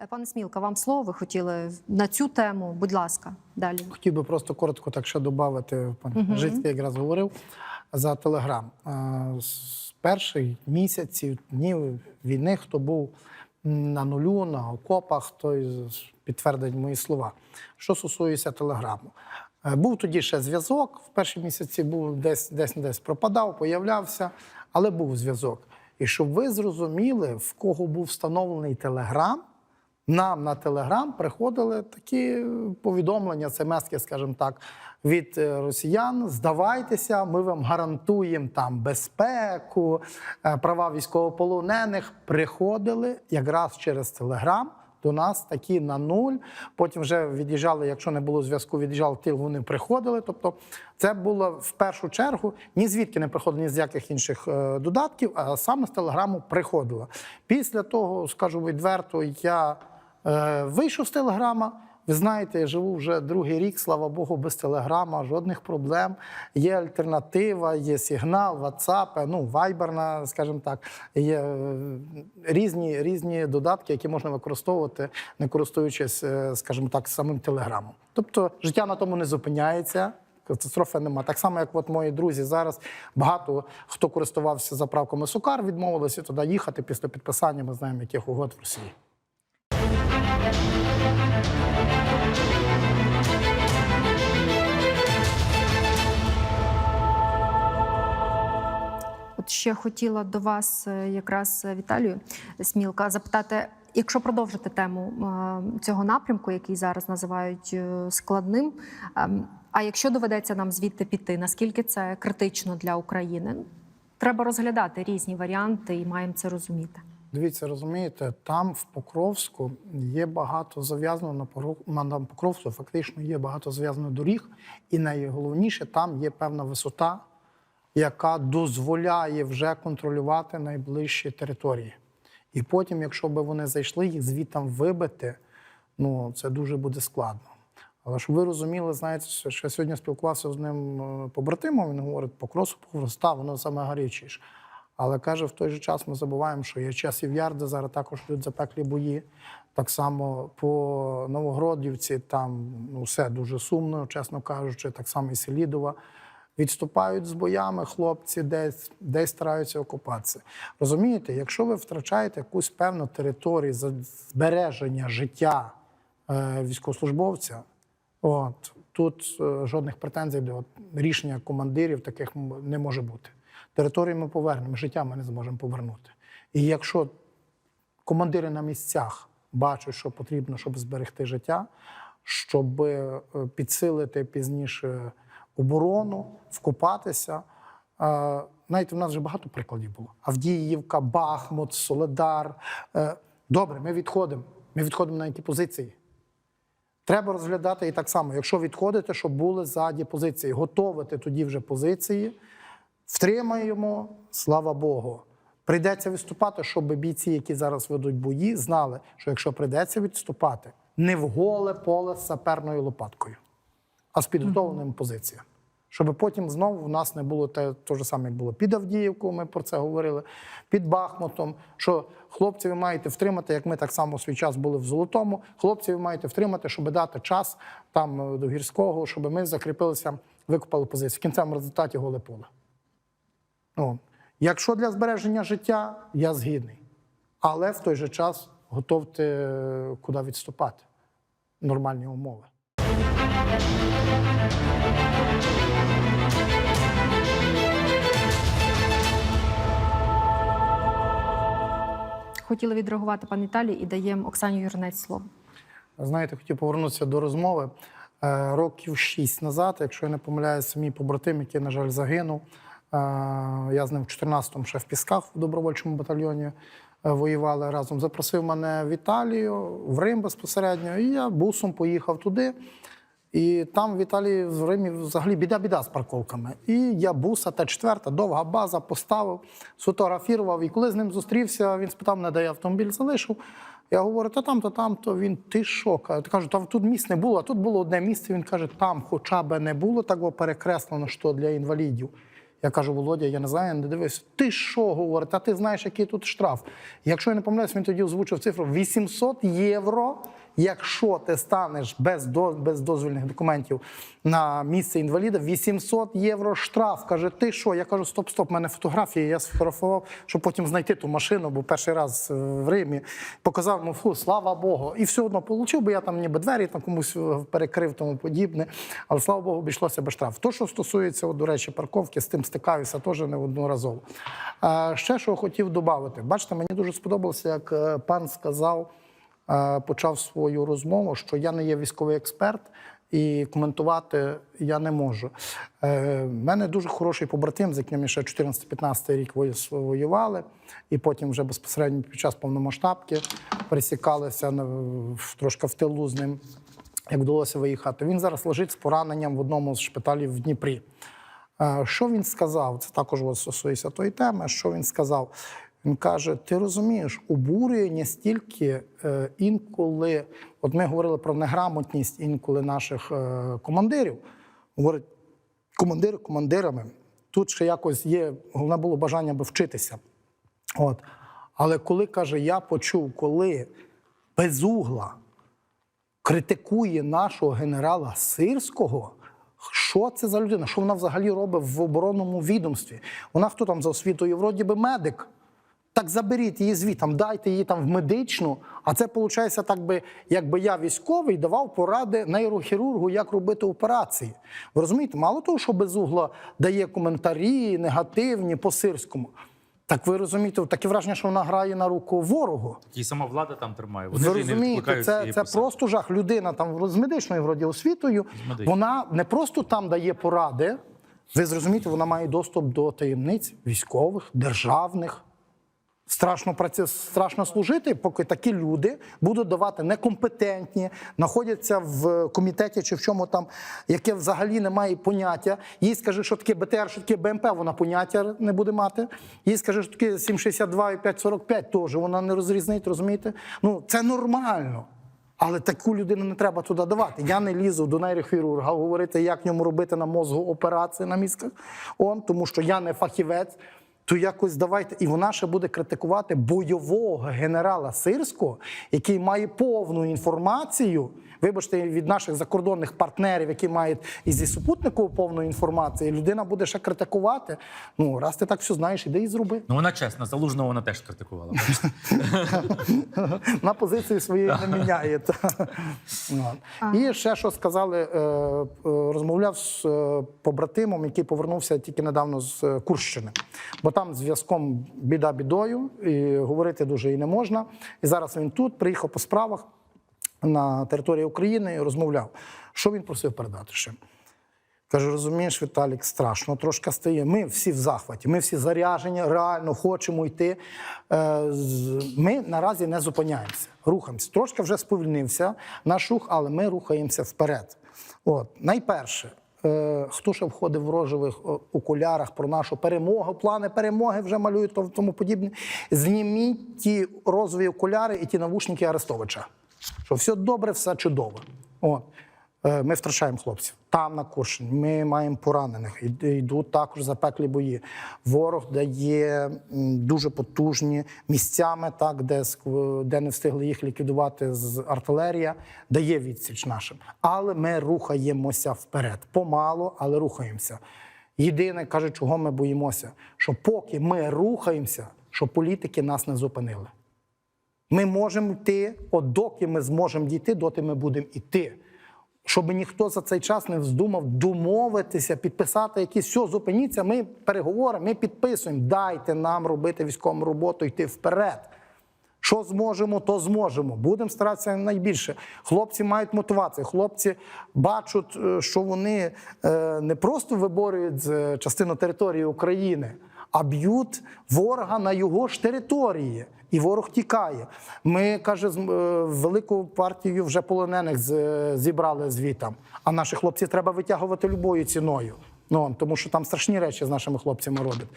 Е, Пане Смілка, вам слово ви хотіли на цю тему. Будь ласка, далі. Хотів би просто коротко так ще додати, пан Мгм. Жицький якраз говорив за телеграм. Е, З перших місяців днів війни, хто був на нулю, на окопах, той підтвердить мої слова. Що стосується телеграму. Е, Був тоді ще зв'язок. В перші місяці був десь десь десь пропадав, появлявся, але був зв'язок. І щоб ви зрозуміли, в кого був встановлений телеграм, нам на Телеграм приходили такі повідомлення, смски, скажімо так, від е, росіян. Здавайтеся, ми вам гарантуємо там безпеку, е, права військовополонених. Приходили якраз через Телеграм. До нас такі на нуль. Потім вже від'їжджали, якщо не було зв'язку, від'їжджали в тил, вони приходили. Тобто, це було в першу чергу ні звідки не приходило, ні з яких інших е, додатків, а саме з телеграму приходило. Після того, скажу відверто, я вийшов з телеграма. Ви знаєте, я живу вже другий рік, слава Богу, без телеграма, жодних проблем. Є альтернатива, є сигнал, WhatsApp, ну, Viber, скажімо так, є е, різні, різні додатки, які можна використовувати, не користуючись, е, скажімо так, самим телеграмом. Тобто життя на тому не зупиняється. Катастрофи нема. Так само, як от мої друзі зараз багато хто користувався заправками Сукар, відмовилися туди їхати після підписання. Ми знаємо, яких угод в Росії. Ще хотіла до вас, е, якраз е, Віталію Смілка, запитати, якщо продовжити тему е, цього напрямку, який зараз називають складним. ем, А якщо доведеться нам звідти піти, наскільки це критично для України? Треба розглядати різні варіанти і маємо це розуміти. Дивіться, розумієте, там в Покровську є багато зав'язано на Покровську, фактично є багато зав'язано доріг, і найголовніше там є певна висота, яка дозволяє вже контролювати найближчі території. І потім, якщо би вони зайшли, їх звідтам вибити, ну це дуже буде складно. Але щоб ви розуміли, знаєте, що я сьогодні спілкувався з ним е, побратимом, він говорить, Покровську, Покровська, воно саме гарячіше. Але каже, в той же час ми забуваємо, що є часів яр, де зараз також йдуть запеклі бої. Так само по Новогродівці, там ну, все дуже сумно, чесно кажучи, так само і Селідова. Відступають з боями хлопці, десь, десь стараються окупатися. Розумієте, якщо ви втрачаєте якусь певну територію за збереження життя е, військовослужбовця, от, тут е, жодних претензій до рішення командирів таких не може бути. Територію ми повернемо, життя ми не зможемо повернути. І якщо командири на місцях бачать, що потрібно, щоб зберегти життя, щоб е, підсилити пізніше оборону, вкопатися. Знаєте, у нас вже багато прикладів було. Авдіївка, Бахмут, Соледар. Е, Добре, ми відходимо. Ми відходимо на які позиції. Треба розглядати і так само, якщо відходите, щоб були ззаді позиції, готовити тоді вже позиції, втримаємо, слава Богу. Прийдеться відступати, щоб бійці, які зараз ведуть бої, знали, що якщо прийдеться відступати, не в голе поле з саперною лопаткою, а з підготовленими позиціями. Щоб потім знову у нас не було те, те ж саме, як було під Авдіївкою, ми про це говорили, під Бахмутом. Що хлопці ви маєте втримати, як ми так само в свій час були в Золотому. Хлопці ви маєте втримати, щоб дати час там е, до гірського, щоб ми закріпилися, викопали позицію. В кінцевому результаті голе поле. Ну, якщо для збереження життя, я згідний. Але в той же час готовте е, куди відступати. Нормальні умови. Хотіла відреагувати пан Віталій і даємо Оксані Юрнець слово. Знаєте, хотів повернутися до розмови. Е, Років шість назад, якщо я не помиляюся, мій побратим, який, на жаль, загинув. е, Я з ним в 14-му ще в Пісках в добровольчому батальйоні е, воювали разом. Запросив мене в Італію, в Рим безпосередньо, і я бусом поїхав туди. І там в Італії в Римі взагалі біда-біда з парковками. І я буса, та четверта, довга база поставив, сфотографував. І коли з ним зустрівся, він спитав, мене, де я автомобіль залишив. Я говорю, та там, то там, то він ти що? Каже, Кажу, та тут місць не було, а тут було одне місце. Він каже, там хоча б не було такого перекреслено, що для інвалідів. Я кажу, Володя, я не знаю, я не дивився. Ти що говорить? А ти знаєш, який тут штраф? Якщо я не помиляюсь, він тоді озвучив цифру 800 євро. Якщо ти станеш без, без дозвільних документів на місце інваліда, 800 євро штраф. Каже, ти що? Я кажу, стоп, стоп, в мене фотографії, я сфотографував, щоб потім знайти ту машину, бо перший раз е, в Римі показав йому, фу, слава Богу. І все одно отримав, бо я там ніби двері там комусь е, перекрив, тому подібне. Але слава Богу, обійшлося без штраф. То, що стосується, от, до речі, парковки, з тим стикаюся теж неодноразово. Ще що хотів додати. Бачите, мені дуже сподобалося, як е, пан сказав е, почав свою розмову, що я не є військовий експерт і коментувати я не можу. Е, мене дуже хороший побратим, з яким ми ще 14-15 рік воювали, і потім вже безпосередньо під час повномасштабки пересікалися на- трошки в тилу з ним, як вдалося виїхати. Він зараз лежить з пораненням в одному з шпиталів в Дніпрі. Е, Що він сказав? Це також стосується тої теми. Що він сказав? Він каже: ти розумієш, обурює стільки е, інколи, от ми говорили про неграмотність інколи наших е, командирів. Говорить, командири командирами. Тут ще якось є, головне було бажання би вчитися. От. Але коли каже, я почув, коли безугла критикує нашого генерала Сирського. Що це за людина? Що вона взагалі робить в оборонному відомстві? Вона хто там за освітою? Вроді би медик. Так заберіть її звітом, дайте її там в медичну. А це виходить, так би, якби я військовий давав поради нейрохірургу, як робити операції. Ви розумієте, мало того, що безугла дає коментарі негативні по сирському. Так ви розумієте, таке враження, що вона грає на руку ворогу. І сама влада там тримає. Ви ж не розумієте, це, це просто жах. Людина там з медичною вроді освітою. Вона не просто там дає поради. Ви зрозумієте, вона має доступ до таємниць військових, державних. Страшно праці, страшно служити, поки такі люди будуть давати некомпетентні, знаходяться в комітеті чи в чому там, яке взагалі не має поняття. Їй скажи, що таке БТР, що таке БМП, вона поняття не буде мати. Їй скажи, що таке 762 і 545 теж вона не розрізнить, розумієте? Ну це нормально. Але таку людину не треба туди давати. Я не лізу до нейрохірурга говорити, як йому робити на мозгу операції на мізках. Он, тому що я не фахівець. То якось давайте, і вона ще буде критикувати бойового генерала Сирського, який має повну інформацію. Вибачте, від наших закордонних партнерів, які мають і зі супутникову повну інформацію, і людина буде ще критикувати. Ну, раз ти так все знаєш, іди і зроби. Ну вона чесна, залужного вона теж критикувала. на позиції своєї не міняє. І ще що сказали, е, е, розмовляв з е, побратимом, який повернувся тільки недавно з Курщини, бо там зв'язком біда бідою, і говорити дуже і не можна. І зараз він тут приїхав по справах на території України і розмовляв. Що він просив передати ще? Каже, розумієш, Віталік, страшно трошки стає. Ми всі в захваті, ми всі заряжені, реально хочемо йти. Е, Ми наразі не зупиняємося, рухаємося. Трошки вже сповільнився наш рух, але ми рухаємося вперед. От, найперше, хто ще входив в рожевих окулярах про нашу перемогу, плани перемоги вже малюють то- тому подібне. Зніміть ті розові окуляри і ті навушники Арестовича. Що все добре, все чудово. От. Е, Ми втрачаємо хлопців. Там на Курщині ми маємо поранених. Йд- Йдуть також запеклі бої. Ворог дає дуже потужні місцями, так, де, де не встигли їх ліквідувати з артилерія, дає відсіч нашим. Але ми рухаємося вперед. Помало, але рухаємося. Єдине, каже, чого ми боїмося, що поки ми рухаємося, що політики нас не зупинили. Ми можемо йти, от доки ми зможемо дійти, доти ми будемо йти. Щоб ніхто за цей час не вздумав домовитися, підписати якісь все, зупиніться. Ми переговоримо, ми підписуємо. Дайте нам робити військову роботу, йти вперед. Що зможемо, то зможемо. Будемо старатися найбільше. Хлопці мають мотивацію. Хлопці бачать, е, що вони е, не просто виборюють е, частину території України, а б'ють ворога на його ж території. І ворог тікає. Ми каже, е, велику партію вже полонених зібрали звітам. А наші хлопці треба витягувати любою ціною. Ну тому що там страшні речі з нашими хлопцями роблять.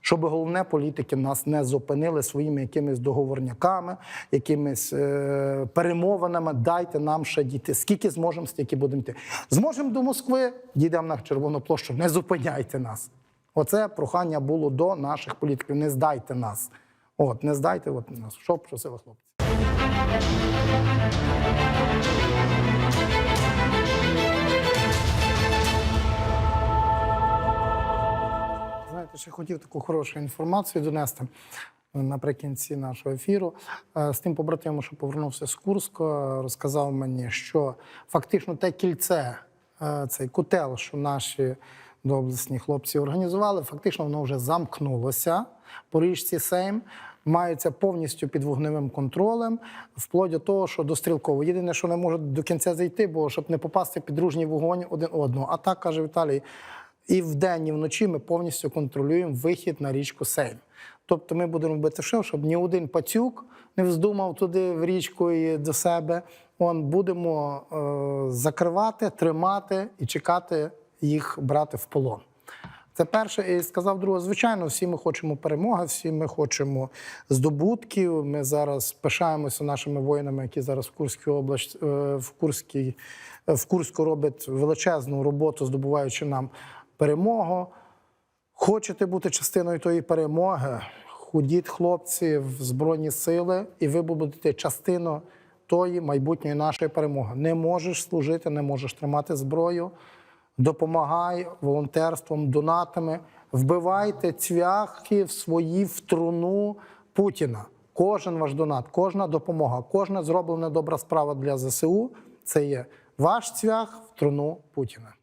Щоб головне політики нас не зупинили своїми якимись договорняками, якимись е, перемовинами. Дайте нам ще дійти. Скільки зможемо, стільки будемо йти. Зможемо до Москви, дійдемо на Червону площу. Не зупиняйте нас. Оце прохання було до наших політиків. Не здайте нас. От, не здайте от нас. Що просили хлопці. Знаєте, ще хотів таку хорошу інформацію донести наприкінці нашого ефіру. Е, З тим побратимом, що повернувся з Курська, розказав мені, що фактично те кільце, е, цей котел, що наші доблесні хлопці організували, фактично воно вже замкнулося по річці Сейм. Маються повністю під вогневим контролем, вплоть до того, що дострілково. Єдине, що не можуть до кінця зайти, бо щоб не попасти під дружній вогонь один одного. А так каже Віталій, і вдень, і вночі ми повністю контролюємо вихід на річку Сейм. Тобто ми будемо робити все, щоб ні один пацюк не вздумав туди в річку і до себе. Он будемо е, закривати, тримати і чекати їх брати в полон. Це перше, і сказав друге. Звичайно, всі ми хочемо перемоги, всі ми хочемо здобутків. Ми зараз пишаємося нашими воїнами, які зараз в Курській області, е, в Курській, в Курську роблять величезну роботу, здобуваючи нам перемогу. Хочете бути частиною тої перемоги? Ходіть, хлопці, в Збройні сили, і ви будете частиною тої майбутньої нашої перемоги. Не можеш служити, не можеш тримати зброю. Допомагай волонтерством, донатами. Вбивайте цвяхи в свої в труну Путіна. Кожен ваш донат, кожна допомога, кожна зроблена добра справа для ЗСУ це є ваш цвях в труну Путіна.